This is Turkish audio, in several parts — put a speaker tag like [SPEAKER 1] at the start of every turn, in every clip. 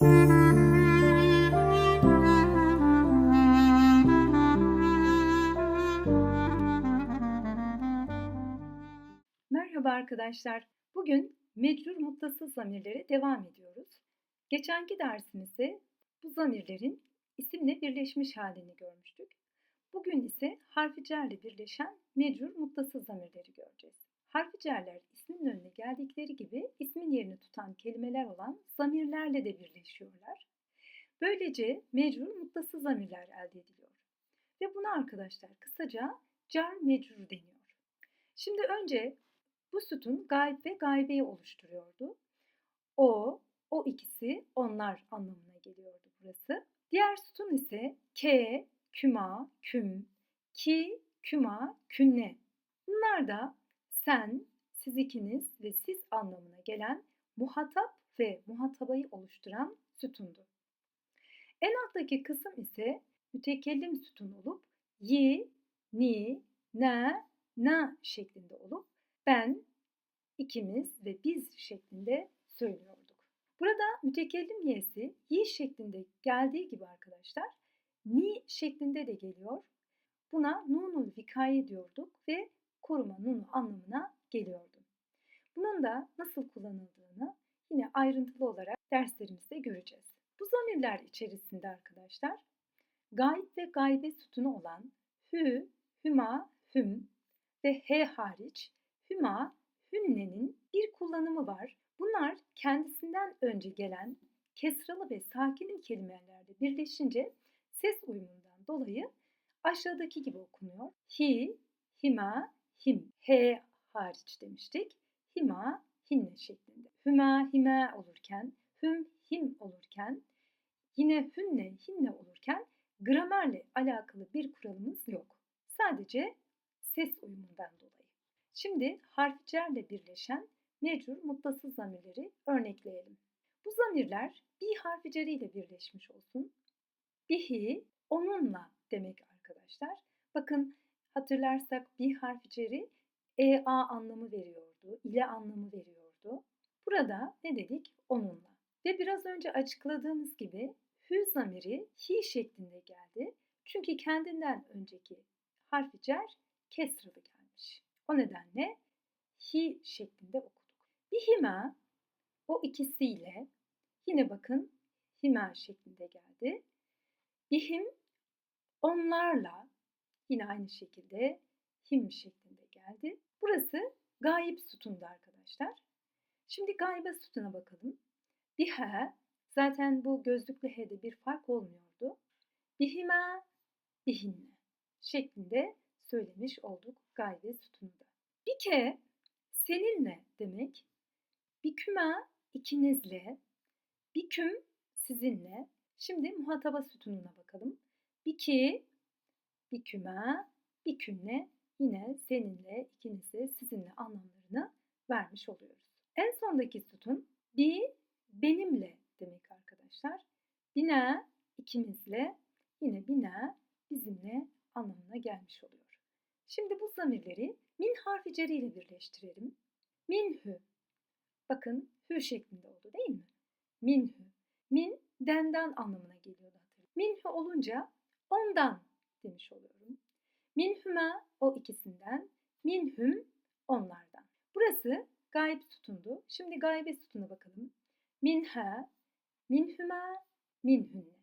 [SPEAKER 1] Merhaba arkadaşlar. Bugün mecrur muttasıl zamirlere devam ediyoruz. Geçenki dersimizde bu zamirlerin isimle birleşmiş halini görmüştük. Bugün ise harfi cerle birleşen mecrur muttasıl zamirleri göreceğiz. Harfi cerler ismin önüne geldikleri gibi ismin yerini tutan kelimeler olan zamirlerle de birleşiyorlar. Böylece mecrur muttasıl zamirler elde ediliyor. Ve buna arkadaşlar kısaca car mecrur deniyor. Şimdi önce bu sütun gayb ve gaybeyi oluşturuyordu. O, o ikisi onlar anlamına geliyordu burası. Diğer sütun ise ke, küma, küm, ki, küma, künne. Bunlar da sen, siz ikiniz ve siz anlamına gelen muhatap ve muhatabayı oluşturan sütundu. En alttaki kısım ise mütekellim sütun olup yi, ni, ne, na şeklinde olup ben, ikimiz ve biz şeklinde söylüyorduk. Burada mütekellim y'si yi şeklinde geldiği gibi arkadaşlar ni şeklinde de geliyor. Buna nunul vikaye diyorduk ve koruma nunu anlamına geliyordu. Bunun da nasıl kullanıldığını yine ayrıntılı olarak derslerimizde göreceğiz. Bu zamirler içerisinde arkadaşlar gayb ve gaybe sütunu olan hü, hüma, hüm ve he hariç hüma, hünnenin bir kullanımı var. Bunlar kendisinden önce gelen kesralı ve sakinli kelimelerle birleşince ses uyumundan dolayı aşağıdaki gibi okunuyor. Hi, hima, him, he hariç demiştik. Hima, hinne şeklinde. Hüma, hime olurken, hüm, him olurken, yine hünne, hinne olurken gramerle alakalı bir kuralımız yok. Sadece ses uyumundan dolayı. Şimdi harf cerle birleşen mecrur muttasız zamirleri örnekleyelim. Bu zamirler bir harfi ile birleşmiş olsun. Bihi onunla demek arkadaşlar. Bakın hatırlarsak bir harfi ceri ea anlamı veriyordu, ile anlamı veriyordu. Burada ne dedik? Onunla. Ve biraz önce açıkladığımız gibi hü zamiri hi şeklinde geldi. Çünkü kendinden önceki harfi cer kesralı gelmiş. O nedenle hi şeklinde okuduk. Bihima o ikisiyle yine bakın hima şeklinde geldi. Bihim onlarla yine aynı şekilde him şeklinde geldi. Burası gayip sütunda arkadaşlar. Şimdi gaybe sütuna bakalım. Biha zaten bu gözlüklü h'de bir fark olmuyordu. Bihima, bihinne şeklinde söylemiş olduk gaybe sütununda. Bir ke seninle demek. Bir küma ikinizle. Bir küm sizinle. Şimdi muhataba sütununa bakalım. Bir ki, bir küma, bir künle yine seninle, ikinizle, sizinle anlamlarını vermiş oluyoruz. En sondaki sütun bir benimle demek arkadaşlar. Bina ikimizle, yine bina bizimle anlamına gelmiş oluyor. Şimdi bu zamirleri min harfi ceri ile birleştirelim. Minhü. Bakın hü şeklinde oldu değil mi? Minhü. Min denden anlamına geliyordu. Minhü olunca ondan demiş oluyorum. Minhüme o ikisinden, minhüm onlardan. Burası gayb sütundu. Şimdi gaybe sütuna bakalım. Minha, minhüme, minhünne.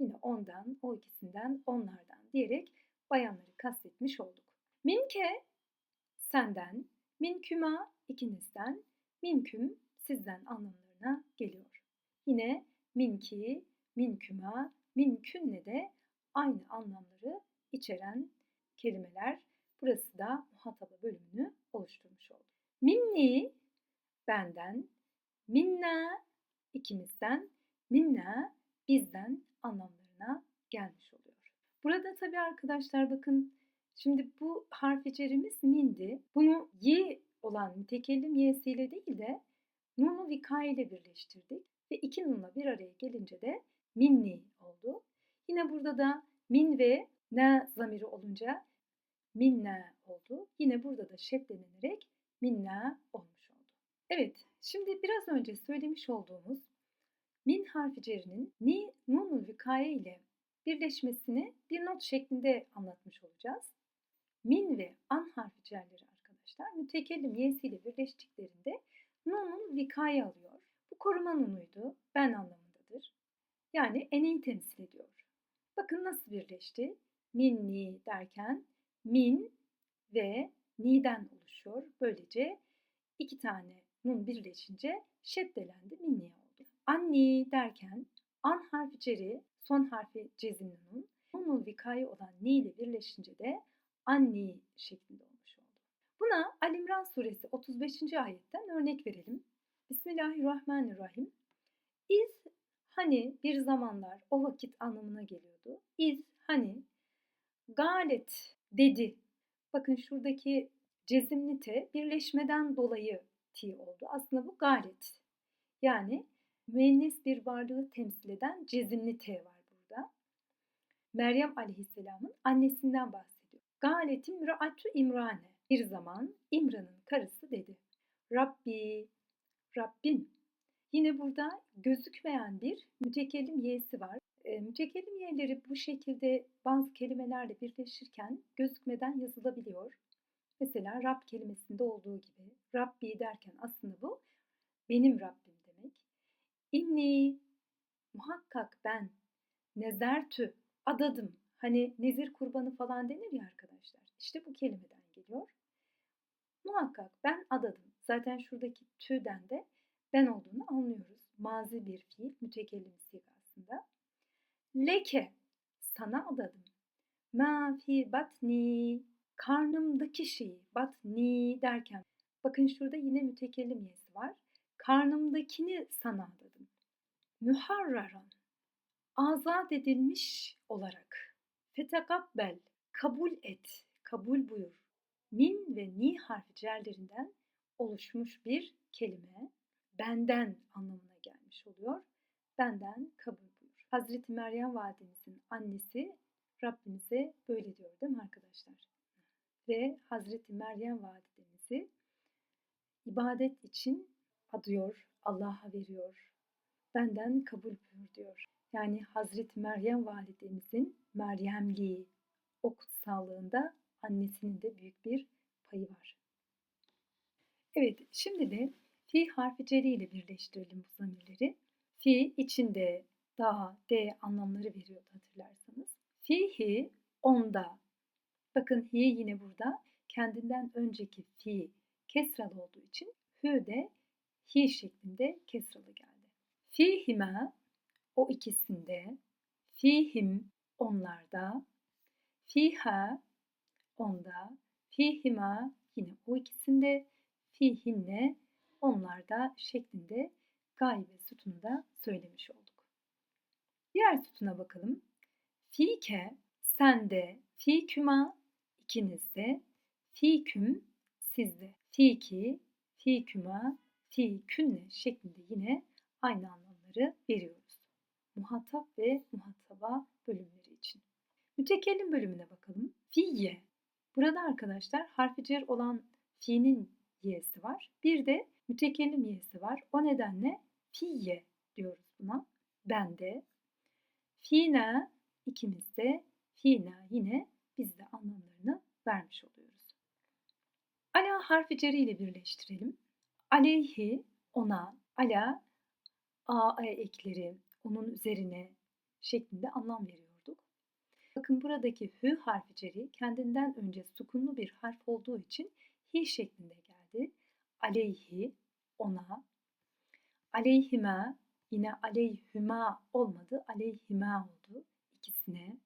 [SPEAKER 1] Yine ondan, o ikisinden, onlardan diyerek bayanları kastetmiş olduk. Minke senden, minküma ikinizden, minküm sizden anlamlarına geliyor. Yine minki, minküma, minkünle de aynı anlamları içeren kelimeler. Burası da muhataba bölümünü oluşturmuş oldu. Minni benden, minna ikimizden, minna bizden anlamlarına gelmiş oluyor. Burada tabii arkadaşlar bakın Şimdi bu harfi cerimiz mindi. Bunu y olan mütekellim y'siyle değil de nunu vika ile birleştirdik. Ve iki nunla bir araya gelince de minni oldu. Yine burada da min ve ne zamiri olunca minna oldu. Yine burada da şeddelenerek minna olmuş oldu. Evet, şimdi biraz önce söylemiş olduğumuz min harfi cerinin ni nunu vikaye ile birleşmesini bir not şeklinde anlatmış olacağız. Min ve an harfi cerleri arkadaşlar mütekellim y'siyle birleştiklerinde nunun vikaye alıyor. Bu koruma nunuydu. Ben anlamındadır. Yani eneyi temsil ediyor. Bakın nasıl birleşti. Min ni derken min ve ni'den oluşuyor. Böylece iki tane nun birleşince şeddelendi minni oldu. Anni derken an harfi ceri son harfi cezimli nun. Nunun vikaye olan ni ile birleşince de anni şeklinde olmuş oldu. Buna Alimran suresi 35. ayetten örnek verelim. Bismillahirrahmanirrahim. İz hani bir zamanlar o vakit anlamına geliyordu. İz hani galet dedi. Bakın şuradaki cezimli te birleşmeden dolayı ti oldu. Aslında bu galet. Yani müennes bir varlığı temsil eden cezimli t var burada. Meryem aleyhisselamın annesinden bahsediyor. Galetim ra'atu imrane. Bir zaman İmran'ın karısı dedi. Rabbi, Rabbim. Yine burada gözükmeyen bir mütekellim y'si var. E, mütekellim y'leri bu şekilde bazı kelimelerle birleşirken gözükmeden yazılabiliyor. Mesela Rab kelimesinde olduğu gibi Rabbi derken aslında bu benim Rabbim demek. İnni muhakkak ben nezertü adadım. Hani nezir kurbanı falan denir ya arkadaşlar. İşte bu kelimeden geliyor. Muhakkak ben adadım. Zaten şuradaki tüden de ben olduğunu anlıyoruz. Mazi bir fiil, mütekellim sigasında. Leke, sana adadım. Ma fi batni, karnımdaki şeyi, batni derken. Bakın şurada yine mütekellim yesi var. Karnımdakini sana adadım. Muharraran, azat edilmiş olarak. Fetekabbel, kabul et, kabul buyur. Min ve ni harfi cerlerinden oluşmuş bir kelime benden anlamına gelmiş oluyor. Benden kabul buyur. Hazreti Meryem validemizin annesi Rabbimize böyle diyor değil mi arkadaşlar? Ve Hazreti Meryem validemizi ibadet için adıyor, Allah'a veriyor. Benden kabul buyur diyor. Yani Hazreti Meryem validemizin Meryemliği, o kutsallığında annesinin de büyük bir payı var. Evet, şimdi de fi harfi ceri ile birleştirelim bu zamirleri. Fi içinde da, de anlamları veriyordu hatırlarsanız. Fihi onda. Bakın hi yine burada kendinden önceki fi kesralı olduğu için hü de hi şeklinde kesralı geldi. Fihime o ikisinde, fihim onlarda, fiha onda, fihima yine o ikisinde, fihinne onlarda şeklinde gaybe sütununda söylemiş olduk. Diğer sütuna bakalım. Fike sende, fiküma ikinizde, fiküm sizde, fiki, fiküma, fikünne şeklinde yine aynı anlamları veriyoruz. Muhatap ve muhataba bölümleri için. Mütekellim bölümüne bakalım. Fiye. Burada arkadaşlar harfi cer olan fi'nin y'si var. Bir de mütekellim y'si var. O nedenle fiye diyoruz buna. Bende. Fina ikimizde. Fina yine biz de anlamlarını vermiş oluyoruz. Ala harfi ceri ile birleştirelim. Aleyhi ona, ala, a, ekleri, onun üzerine şeklinde anlam veriyorduk. Bakın buradaki hü harfi ceri kendinden önce sukunlu bir harf olduğu için hi şeklinde geldi. Aleyhi, ona, aleyhime, yine aleyhüma olmadı, aleyhima oldu ikisine.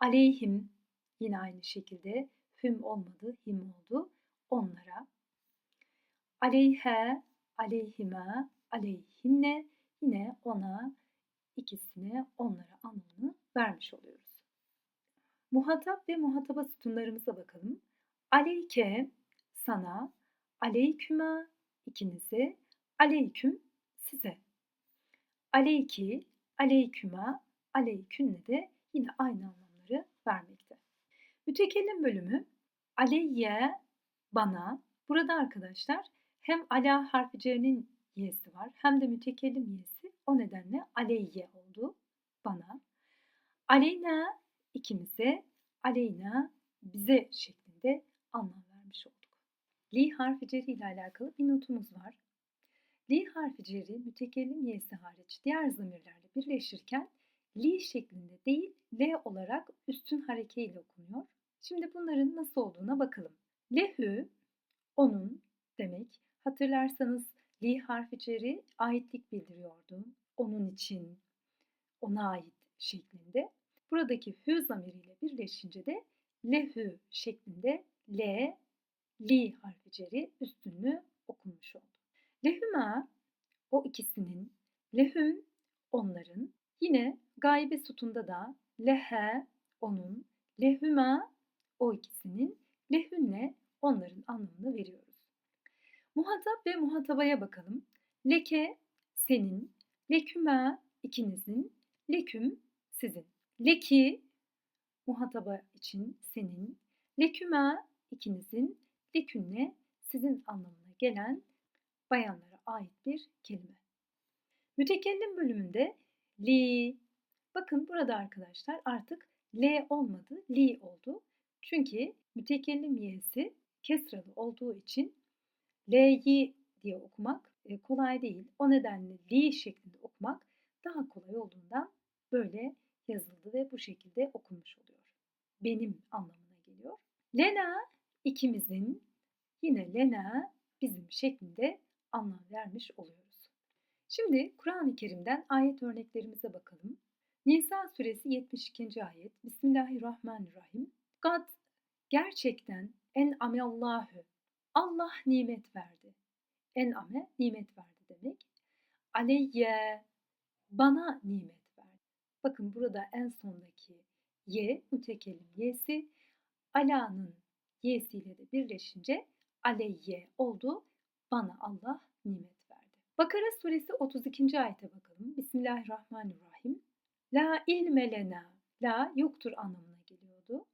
[SPEAKER 1] Aleyhim, yine aynı şekilde hüm olmadı, him oldu onlara. Aleyhe, aleyhime, aleyhinne yine ona ikisine onlara anlamını vermiş oluyoruz. Muhatap ve muhataba sütunlarımıza bakalım. Aleyke sana, aleyküma ikinize, aleyküm size. Aleyki, aleyküma, aleykünne de yine aynı anlamları vermekte. Mütekellim bölümü aleyye bana. Burada arkadaşlar hem ala harfi cerinin y'si var hem de mütekellim y'si O nedenle aleyye oldu bana. Aleyna ikimize, aleyna bize şeklinde anlam. Li harfi ceri ile alakalı bir notumuz var. Li harfi ceri mütekellim y'si hariç diğer zamirlerle birleşirken li şeklinde değil l olarak üstün harekeyle okunuyor. Şimdi bunların nasıl olduğuna bakalım. Lehü onun demek. Hatırlarsanız li harfi ceri aitlik bildiriyordu. Onun için, ona ait şeklinde. Buradaki hü zamiriyle birleşince de lehü şeklinde l, li harfi ceri üstünlüğü okunmuş oldu. Lehüma o ikisinin, lehüm onların, yine gaybe sütunda da lehe onun, lehüma o ikisinin, lehünne onların anlamını veriyoruz. Muhatap ve muhatabaya bakalım. Leke senin, leküma ikinizin, leküm sizin. Leki muhataba için senin, leküma ikinizin, lekünne sizin anlamına gelen bayanlara ait bir kelime. Mütekellim bölümünde li, bakın burada arkadaşlar artık l olmadı, li oldu. Çünkü mütekellim y'si kesralı olduğu için l'yi diye okumak e, kolay değil. O nedenle li şeklinde okumak daha kolay olduğundan böyle yazıldı ve bu şekilde okunmuş oluyor. Benim anlamına geliyor. Lena ikimizin, yine Lena bizim şeklinde anlam vermiş oluyoruz. Şimdi Kur'an-ı Kerim'den ayet örneklerimize bakalım. Nisa suresi 72. ayet. Bismillahirrahmanirrahim. Gad gerçekten en ameallahü. Allah nimet verdi. En ame nimet verdi demek. Aleyye bana nimet verdi. Bakın burada en sondaki ye mütekellim yesi ala'nın yesiyle de birleşince aleyye oldu. Bana Allah nimet verdi. Bakara suresi 32. ayete bakalım. Bismillahirrahmanirrahim. La ilme lena. La yoktur anlamına geliyordu.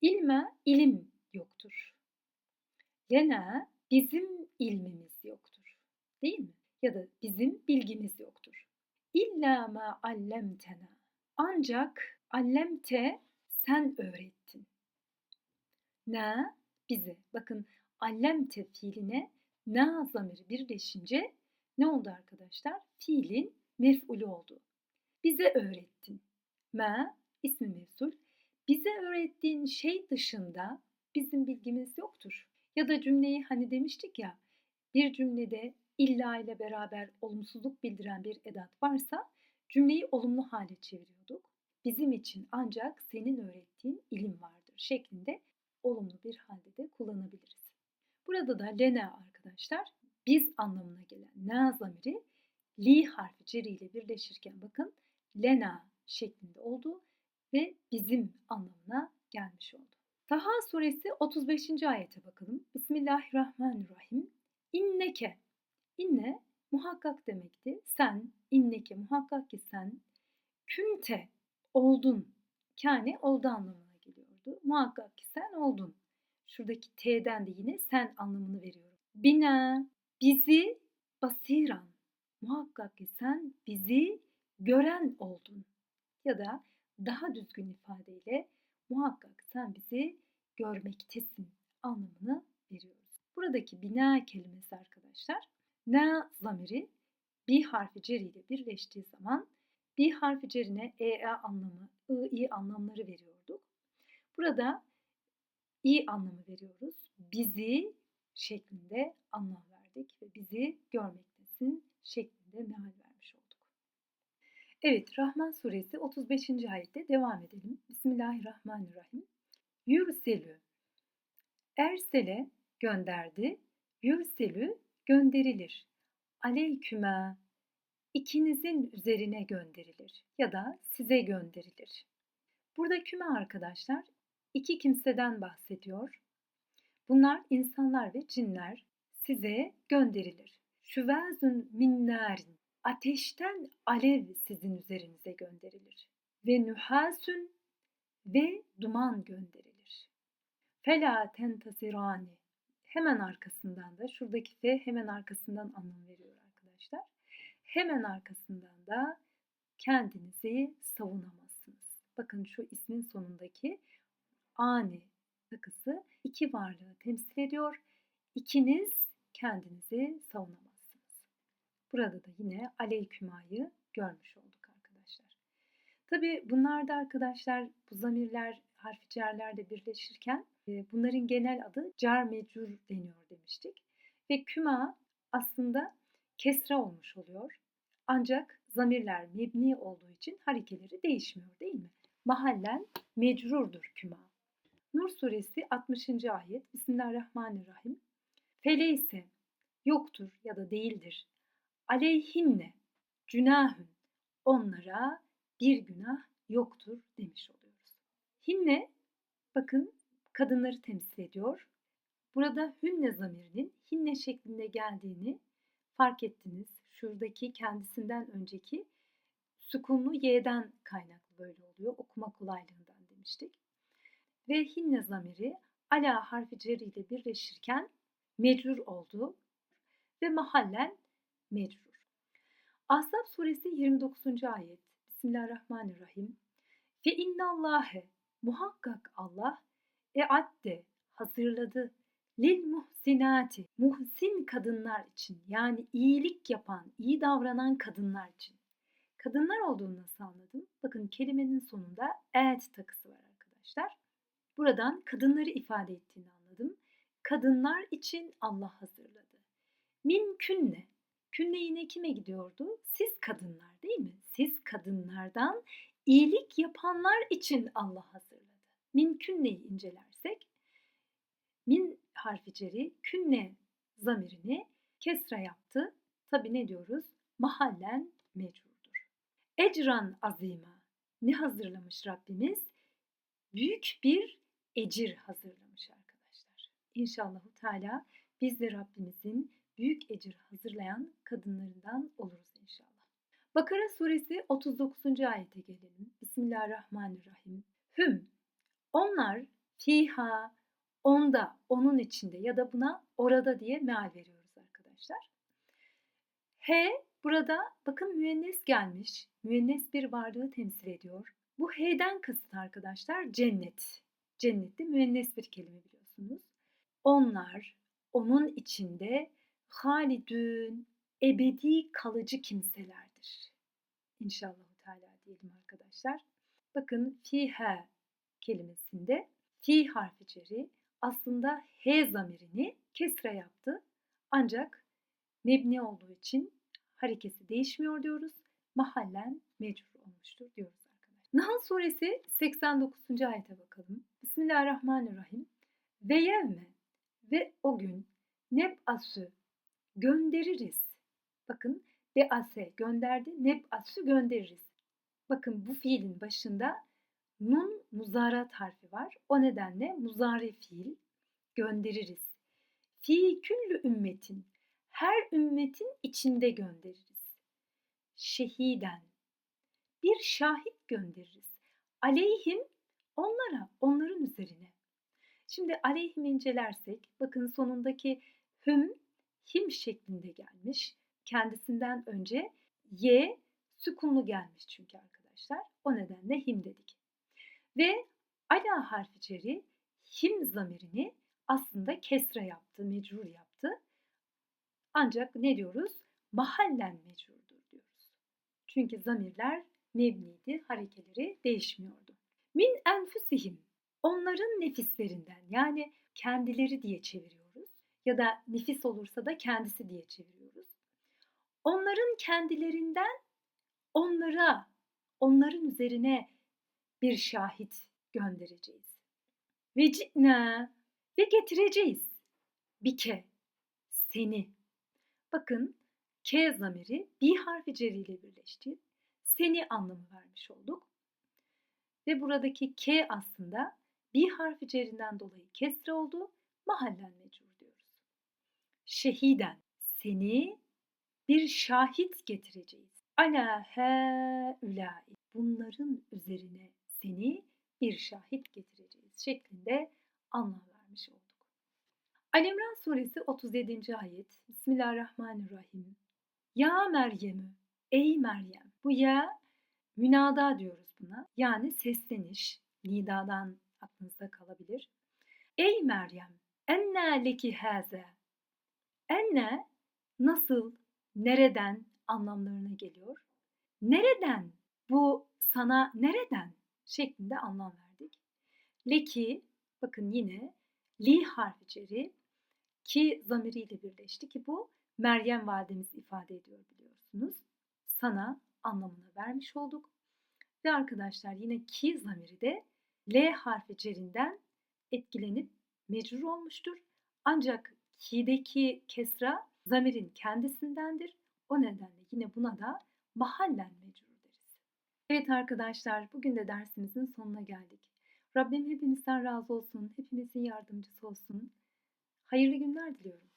[SPEAKER 1] İlme ilim yoktur. Lena bizim ilmimiz yoktur. Değil mi? Ya da bizim bilgimiz yoktur. İlla ma allemtena. Ancak allemte sen öğrettin. Ne? Bize. Bakın allemte fiiline na zamiri birleşince ne oldu arkadaşlar? Fiilin mef'ulü oldu. Bize öğrettin. Ma ismi mef'ul. Bize öğrettiğin şey dışında bizim bilgimiz yoktur. Ya da cümleyi hani demiştik ya bir cümlede illa ile beraber olumsuzluk bildiren bir edat varsa cümleyi olumlu hale çeviriyorduk. Bizim için ancak senin öğrettiğin ilim vardır şeklinde olumlu bir halde de kullanabiliriz. Burada da lena arkadaşlar biz anlamına gelen na zamiri li harfi ceri birleşirken bakın lena şeklinde oldu ve bizim anlamına gelmiş oldu. Taha suresi 35. ayete bakalım. Bismillahirrahmanirrahim. İnneke. İnne muhakkak demekti. Sen, inneke muhakkak ki sen, künte oldun. Kâne oldu anlamına geliyordu. Muhakkak ki sen oldun. Şuradaki T'den de yine sen anlamını veriyorum. Bina, bizi basiran. Muhakkak ki sen bizi gören oldun. Ya da daha düzgün ifadeyle muhakkak sen bizi görmektesin anlamını veriyoruz. Buradaki bina kelimesi arkadaşlar na zamiri bir harfi ceri ile birleştiği zaman bir harfi cerine e, anlamı, ı, i anlamları veriyorduk. Burada i anlamı veriyoruz. Bizi şeklinde anlam verdik ve bizi görmektesin şeklinde meal vermiş olduk. Evet, Rahman suresi 35. ayette devam edelim. Bismillahirrahmanirrahim. Yürselü. Ersele gönderdi. Yürselü gönderilir. Aleyküme ikinizin üzerine gönderilir ya da size gönderilir. Burada küme arkadaşlar iki kimseden bahsediyor. Bunlar insanlar ve cinler size gönderilir. Şüvezün minnarin ateşten alev sizin üzerinize gönderilir. Ve nühasün ve duman gönderilir. Fela tentasirani hemen arkasından da şuradaki fe hemen arkasından anlam veriyor arkadaşlar. Hemen arkasından da kendinizi savunamazsınız. Bakın şu ismin sonundaki ani takısı iki varlığı temsil ediyor. İkiniz kendinizi savunamazsınız. Burada da yine aleykümayı görmüş olduk arkadaşlar. Tabi bunlar da arkadaşlar bu zamirler harfi cerlerde birleşirken bunların genel adı car mecrur deniyor demiştik. Ve küma aslında kesra olmuş oluyor. Ancak zamirler mebni olduğu için harekeleri değişmiyor değil mi? Mahallen mecrurdur küma. Nur suresi 60. ayet Bismillahirrahmanirrahim. Feleyse yoktur ya da değildir. Aleyhinne cünahün onlara bir günah yoktur demiş oluyoruz. Hinne bakın kadınları temsil ediyor. Burada hünne zamirinin hinne şeklinde geldiğini fark ettiniz. Şuradaki kendisinden önceki sükunlu y'den kaynaklı böyle oluyor. Okuma kolaylığından demiştik. Ve hinne zamiri ala harfi ceri ile birleşirken mecrur oldu ve mahallen mecrur. Ahzab suresi 29. ayet. Bismillahirrahmanirrahim. Fe innallâhe muhakkak Allah eadde hazırladı lil muhsinati muhsin kadınlar için yani iyilik yapan, iyi davranan kadınlar için. Kadınlar olduğunu nasıl anladım? Bakın kelimenin sonunda et takısı var arkadaşlar. Buradan kadınları ifade ettiğini anladım. Kadınlar için Allah hazırladı. Min künne. Künne yine kime gidiyordu? Siz kadınlar değil mi? Siz kadınlardan iyilik yapanlar için Allah hazırladı. Min künneyi incelersek min harfi ceri künne zamirini kesra yaptı. Tabi ne diyoruz? Mahallen mecburdur. Ecran azima. Ne hazırlamış Rabbimiz? Büyük bir ecir hazırlamış arkadaşlar. İnşallah Teala biz de Rabbimizin büyük ecir hazırlayan kadınlarından oluruz inşallah. Bakara suresi 39. ayete gelelim. Bismillahirrahmanirrahim. Hüm, onlar fiha, onda, onun içinde ya da buna orada diye meal veriyoruz arkadaşlar. H burada bakın müennes gelmiş. Müennes bir varlığı temsil ediyor. Bu H'den kasıt arkadaşlar cennet. Cennette müennes bir kelime biliyorsunuz. Onlar onun içinde halidün, ebedi kalıcı kimselerdir. İnşallah Teala diyelim arkadaşlar. Bakın fihe kelimesinde fi harfi ceri aslında he zamirini kesre yaptı. Ancak mebni olduğu için harekesi değişmiyor diyoruz. Mahallen mecbur olmuştur diyoruz arkadaşlar. Nahl suresi 89. ayete bakalım. Bismillahirrahmanirrahim. Ve yevme ve o gün neb'asü göndeririz. Bakın be'ase gönderdi, neb'asü göndeririz. Bakın bu fiilin başında nun muzarat harfi var. O nedenle muzari fiil göndeririz. Fi küllü ümmetin her ümmetin içinde göndeririz. Şehiden bir şahit göndeririz. Aleyhim onlara, onların üzerine. Şimdi aleyhim incelersek bakın sonundaki hüm him şeklinde gelmiş. Kendisinden önce y sükunlu gelmiş çünkü arkadaşlar. O nedenle him dedik. Ve ala harfi ceri him zamirini aslında kesre yaptı, mecrur yaptı. Ancak ne diyoruz? Mahallen mecrurdur diyoruz. Çünkü zamirler mebniydi, harekeleri değişmiyordu. Min enfusihim onların nefislerinden yani kendileri diye çeviriyoruz ya da nefis olursa da kendisi diye çeviriyoruz. Onların kendilerinden onlara, onların üzerine bir şahit göndereceğiz. Ve cina ve getireceğiz. Bike, seni. Bakın K zamiri bir harfi ceriyle birleşti. Seni anlamı vermiş olduk. Ve buradaki K aslında bir harfi cerinden dolayı kesre oldu. Mahallen mecbur diyoruz. Şehiden seni bir şahit getireceğiz. Ala he ülai bunların üzerine seni bir şahit getireceğiz şeklinde anlam vermiş olduk. Alimran suresi 37. ayet Bismillahirrahmanirrahim. Ya Meryem'ü Ey Meryem. Bu ya münada diyoruz buna. Yani sesleniş. Nidadan aklınızda kalabilir. Ey Meryem. Enne leki haze. Enne nasıl, nereden anlamlarına geliyor. Nereden? Bu sana nereden? şeklinde anlam verdik. Leki bakın yine li harfi ceri ki zamiriyle birleşti ki bu Meryem validemiz ifade ediyor biliyorsunuz. Sana anlamına vermiş olduk. Ve arkadaşlar yine ki zamiri de L harfi cerinden etkilenip mecrur olmuştur. Ancak ki'deki kesra zamirin kendisindendir. O nedenle yine buna da mahallen mecrur deriz. Evet arkadaşlar bugün de dersimizin sonuna geldik. Rabbim hepinizden razı olsun, hepimizin yardımcısı olsun. Hayırlı günler diliyorum.